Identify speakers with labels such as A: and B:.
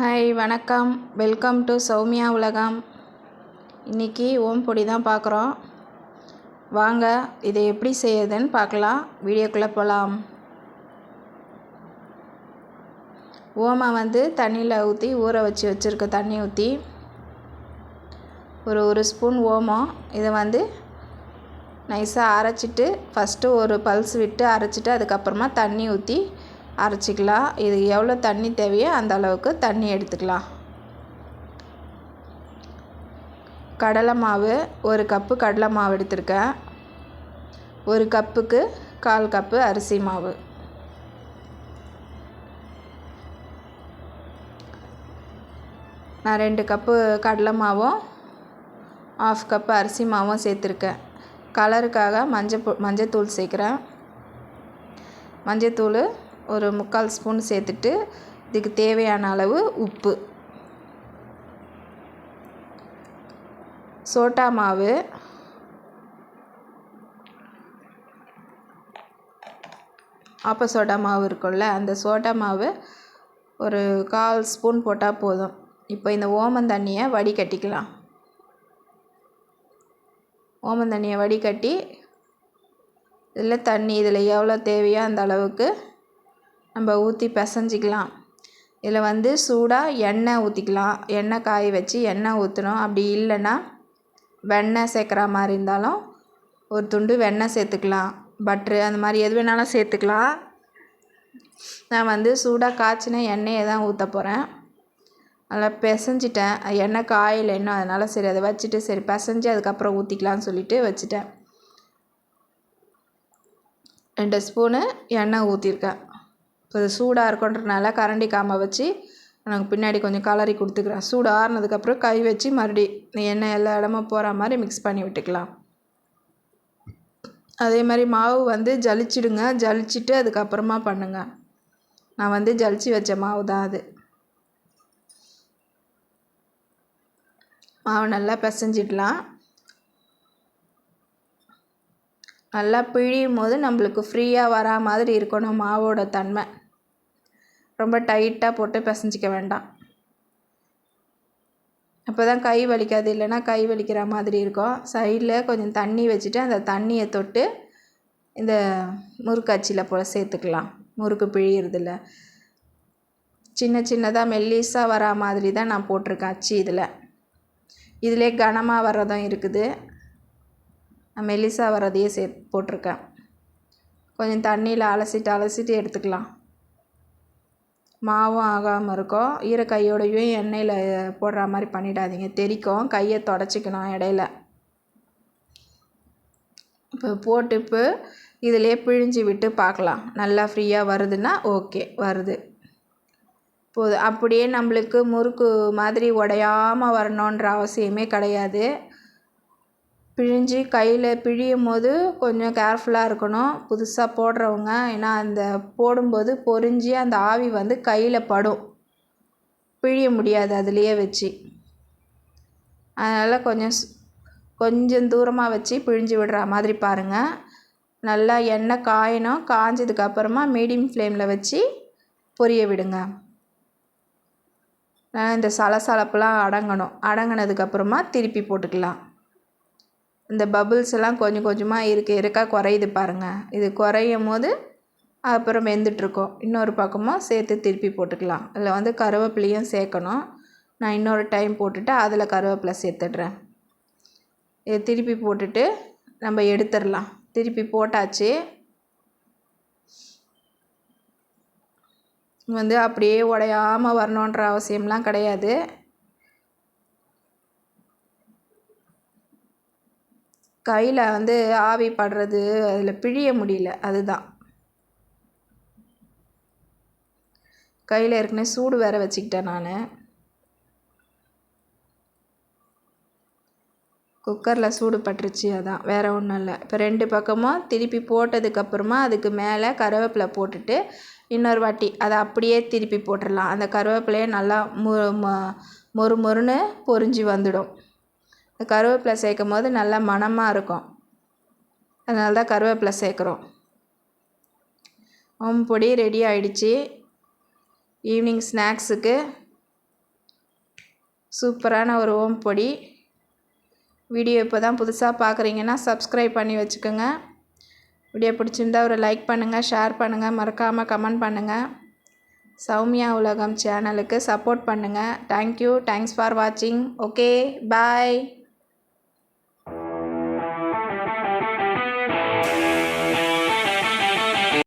A: Hi வணக்கம். Welcome to Soumya உலகம். இன்றைக்கி ஓம் பொடி தான் பார்க்குறோம். வாங்க இதை எப்படி செய்யுதுன்னு பார்க்கலாம். வீடியோக்குள்ளே போகலாம். ஓமை வந்து தண்ணியில் ஊற்றி ஊற வச்சு வச்சுருக்க தண்ணி ஊற்றி ஒரு ஒரு ஸ்பூன் ஓமம் இதை வந்து நைஸாக அரைச்சிட்டு ஃபஸ்ட்டு ஒரு பல்ஸ் விட்டு அரைச்சிட்டு அதுக்கப்புறமா தண்ணி ஊற்றி அரைச்சிக்கலாம். இது எவ்வளோ தண்ணி தேவையோ அந்த அளவுக்கு தண்ணி எடுத்துக்கலாம். கடலை மாவு ஒரு கப்பு கடலை மாவு எடுத்திருக்கேன். ஒரு கப்புக்கு கால் கப்பு அரிசி மாவு. நான் ரெண்டு கப்பு கடலை மாவும் ஆஃப் கப்பு அரிசி மாவும் சேர்த்துருக்கேன். கலருக்காக மஞ்சள் மஞ்சத்தூள் சேர்க்குறேன். மஞ்சத்தூள் ஒரு முக்கால் ஸ்பூன் சேர்த்துட்டு இதுக்கு தேவையான அளவு உப்பு. சோட்டா மாவு. ஆப்ப சோடா மாவு இருக்கும்ல அந்த சோட்டா மாவு ஒரு கால் ஸ்பூன் போட்டால் போதும். இப்போ இந்த ஓமன் தண்ணியை வடிகட்டிக்கலாம். ஓமந்தண்ணியை வடிகட்டி இதில் தண்ணி இதில் எவ்வளோ தேவையோ அந்த அளவுக்கு நம்ம ஊற்றி பிசஞ்சிக்கலாம். இதில் வந்து சூடாக எண்ணெய் ஊற்றிக்கலாம் எண்ணெய் காய வச்சு எண்ணெய் ஊற்றணும் அப்படி இல்லைன்னா வெண்ணெய் சேர்க்குற மாதிரி இருந்தாலும் ஒரு துண்டு வெண்ணெய் சேர்த்துக்கலாம். பட்ரு அந்த மாதிரி எது வேணாலும் சேர்த்துக்கலாம். நான் வந்து சூடாக காய்ச்சின எண்ணெயை தான் ஊற்ற போகிறேன் நல்லா பிசைஞ்சிட்டேன். எண்ணெய் காயில் இன்னும் அதனால் சரி அதை வச்சுட்டு சரி பிசைஞ்சு அதுக்கப்புறம் ஊற்றிக்கலான்னு சொல்லிட்டு வச்சுட்டேன். ரெண்டு ஸ்பூனு எண்ணெய் ஊற்றிருக்கேன் இப்போ சூடாக இருக்குன்றனால கரண்டி காமை வச்சு நாங்கள் பின்னாடி கொஞ்சம் கலரி கொடுத்துக்கிறேன். சூடு ஆறுனதுக்கப்புறம் கை வச்சு மறுபடி எண்ணெய் எல்லா இடமும் போகிற மாதிரி மிக்ஸ் பண்ணி விட்டுக்கலாம். அதே மாதிரி மாவு வந்து ஜலிச்சிடுங்க. ஜலிச்சுட்டு அதுக்கப்புறமா பண்ணுங்கள் நான் வந்து ஜலிச்சு வச்ச மாவு தான் அது. மாவு நல்லா பிசைஞ்சிடலாம். நல்லா பிழியும் போது நம்மளுக்கு ஃப்ரீயாக வரா மாதிரி இருக்கணும் மாவோட தன்மை. ரொம்ப டைட்டாக போட்டு பிசைஞ்சிக்க வேண்டாம். அப்போ தான் கை வலிக்காது இல்லைன்னா கை வலிக்கிற மாதிரி இருக்கும். சைடில் கொஞ்சம் தண்ணி வச்சுட்டு அந்த தண்ணியை தொட்டு இந்த முறுக்கு அச்சியில் போல் சேர்த்துக்கலாம். முறுக்கு பிழியறதில்ல சின்ன சின்னதாக மெல்லிஸாக வரா மாதிரி தான் நான் போட்டிருக்கேன் அச்சு இதில். இதிலே கனமாக வர்றதும் இருக்குது. நான் மெல்லிஸாக வர்றதையே சே போட்டிருக்கேன். கொஞ்சம் தண்ணியில் அலசிட்டு அலசிட்டு எடுத்துக்கலாம். மாவும் ஆகாமல் இருக்கும். ஈர கையோடையும் எண்ணெயில் போடுற மாதிரி பண்ணிடாதீங்க. தெறிக்கும் கையை தொடச்சிக்கணும் இடையில. இப்போ போட்டு இப்போ இதிலே பிழிஞ்சு விட்டு பார்க்கலாம். நல்லா ஃப்ரீயாக வருதுன்னா ஓகே வருது. போது அப்படியே நம்மளுக்கு முறுக்கு மாதிரி உடையாமல் வரணுன்ற அவசியமே கிடையாது. பிழிஞ்சு கையில் பிழியும் போது கொஞ்சம் கேர்ஃபுல்லாக இருக்கணும். புதுசாக போடுறவங்க ஏன்னா அந்த போடும்போது பொரிஞ்சு அந்த ஆவி வந்து கையில் படும். பிழிய முடியாது அதுலேயே வச்சு. அதனால் கொஞ்சம் கொஞ்சம் தூரமாக வச்சு பிழிஞ்சு விடுற மாதிரி பாருங்கள் நல்லா எண்ணெய் காயணும். காஞ்சதுக்கப்புறமா மீடியம் ஃப்ளேமில் வச்சு பொரிய விடுங்க. இந்த சலசலப்புலாம் அடங்கணும். அடங்கினதுக்கப்புறமா திருப்பி போட்டுக்கலாம். இந்த பபுள்ஸ் எல்லாம் கொஞ்சம் கொஞ்சமாக இருக்க இருக்க குறையுது பாருங்கள் இது குறையும் போது அப்புறம் வெந்துட்டுருக்கோம் இன்னொரு பக்கமும் சேர்த்து திருப்பி போட்டுக்கலாம். இதில் வந்து கருவேப்பிலையும் சேர்க்கணும். நான் இன்னொரு டைம் போட்டுட்டு அதில் கருவேப்பிலை சேர்த்துட்றேன். இது திருப்பி போட்டுட்டு நம்ம எடுத்துடலாம். திருப்பி போட்டாச்சு. வந்து அப்படியே உடையாமல் வரணுன்ற அவசியம்லாம் கிடையாது. கையில் வந்து ஆவி படுறது அதில் பிழிய முடியல. அதுதான். கையில் ஏற்கனவே சூடு வேற வச்சுக்கிட்டேன் நான். குக்கரில் சூடு பட்டுருச்சு அதான். வேறு ஒன்றும் இல்லை. இப்போ ரெண்டு பக்கமும் திருப்பி போட்டதுக்கப்புறமா அதுக்கு மேலே கருவேப்பிலை போட்டுட்டு இன்னொரு வாட்டி அதை அப்படியே திருப்பி போட்டுடலாம். அந்த கருவேப்பிலையே நல்லா மொ மொறு மொறுன்னு பொரிஞ்சு வந்துடும். கருவேப்பிலை சேர்க்கும் போது நல்லா மணமாக இருக்கும். அதனால தான் கருவேப்பிலை சேர்க்குறோம். ஓம் பொடி ரெடி ஆகிடுச்சி ஈவினிங் ஸ்நாக்ஸுக்கு சூப்பரான ஒரு ஓம் பொடி. வீடியோ இப்போ தான் புதுசாக பார்க்குறீங்கன்னா சப்ஸ்கிரைப் பண்ணி வச்சுக்கோங்க. வீடியோ பிடிச்சிருந்தா ஒரு லைக் பண்ணுங்கள் ஷேர் பண்ணுங்கள் மறக்காமல் கமெண்ட் பண்ணுங்கள் சௌமியா உலகம் சேனலுக்கு சப்போர்ட் பண்ணுங்கள் தேங்க்யூ தேங்க்ஸ் ஃபார் வாட்சிங் ஓகே பாய்